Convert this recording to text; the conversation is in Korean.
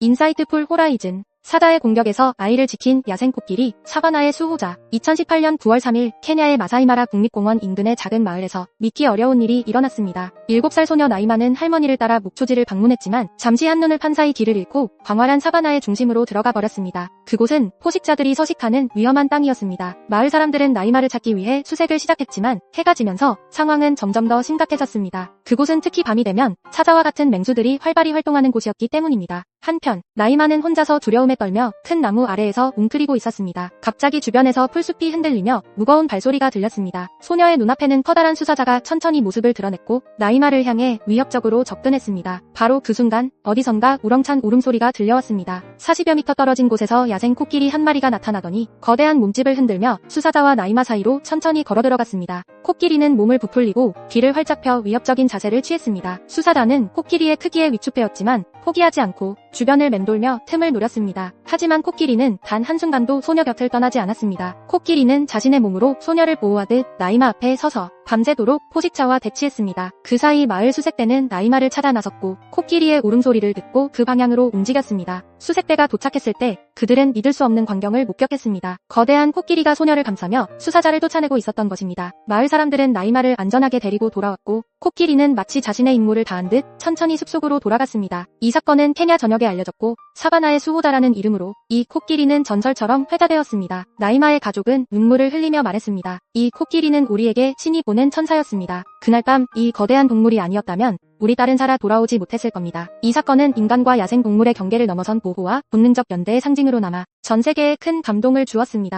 인사이트풀 호라이즌 사자의 공격에서 아이를 지킨 야생 코끼리 사바나의 수호자 2018년 9월 3일 케냐의 마사이마라 국립공원 인근의 작은 마을에서 믿기 어려운 일이 일어났습니다. 7살 소녀 나이마는 할머니를 따라 목초지를 방문했지만 잠시 한눈을 판 사이 길을 잃고 광활한 사바나의 중심으로 들어가 버렸습니다. 그곳은 포식자들이 서식하는 위험한 땅이었습니다. 마을 사람들은 나이마를 찾기 위해 수색을 시작했지만 해가 지면서 상황은 점점 더 심각해졌습니다. 그곳은 특히 밤이 되면 사자와 같은 맹수들이 활발히 활동하는 곳이었기 때문입니다. 한편 나이마는 혼자서 두려움에 떨며 큰 나무 아래에서 웅크리고 있었습니다. 갑자기 주변에서 풀숲이 흔들리며 무거운 발소리가 들렸습니다. 소녀의 눈앞에는 커다란 수사자가 천천히 모습을 드러냈고 나이마를 향해 위협적으로 접근했습니다. 바로 그 순간 어디선가 우렁찬 울음소리가 들려왔습니다. 40여 미터 떨어진 곳에서 야생 코끼리 한 마리가 나타나더니 거대한 몸집을 흔들며 수사자와 나이마 사이로 천천히 걸어 들어갔습니다. 코끼리는 몸을 부풀리고 귀를 활짝 펴 위협적인 자세를 취했습니다. 수사자는 코끼리의 크기에 위축되었지만 포기하지 않고 주변을 맴돌며 틈을 노렸습니다. 하지만 코끼리는 단 한순간도 소녀 곁을 떠나지 않았습니다. 코끼리는 자신의 몸으로 소녀를 보호하듯 나이마 앞에 서서 밤새도록 포식자와 대치했습니다. 그 사이 마을 수색대는 나이마를 찾아 나섰고 코끼리의 울음소리를 듣고 그 방향으로 움직였습니다. 수색대가 도착했을 때 그들은 믿을 수 없는 광경을 목격했습니다. 거대한 코끼리가 소녀를 감싸며 수사자를 쫓아내고 있었던 것입니다. 마을 사람들은 나이마를 안전하게 데리고 돌아왔고 코끼리는 마치 자신의 임무를 다한 듯 천천히 숲속으로 돌아갔습니다. 이 사건은 케냐 전역에 알려졌고 사바나의 수호자라는 이름으로 이 코끼리는 전설처럼 회자되었습니다. 나이마의 가족은 눈물을 흘리며 말했습니다. 이 코끼리는 우리에게 신이 보낸 천사였습니다. 그날 밤 이 거대한 동물이 아니었다면 우리 딸은 살아 돌아오지 못했을 겁니다. 이 사건은 인간과 야생 동물의 경계를 넘어선 보호와 본능적 연대의 상징으로 남아 전 세계에 큰 감동을 주었습니다.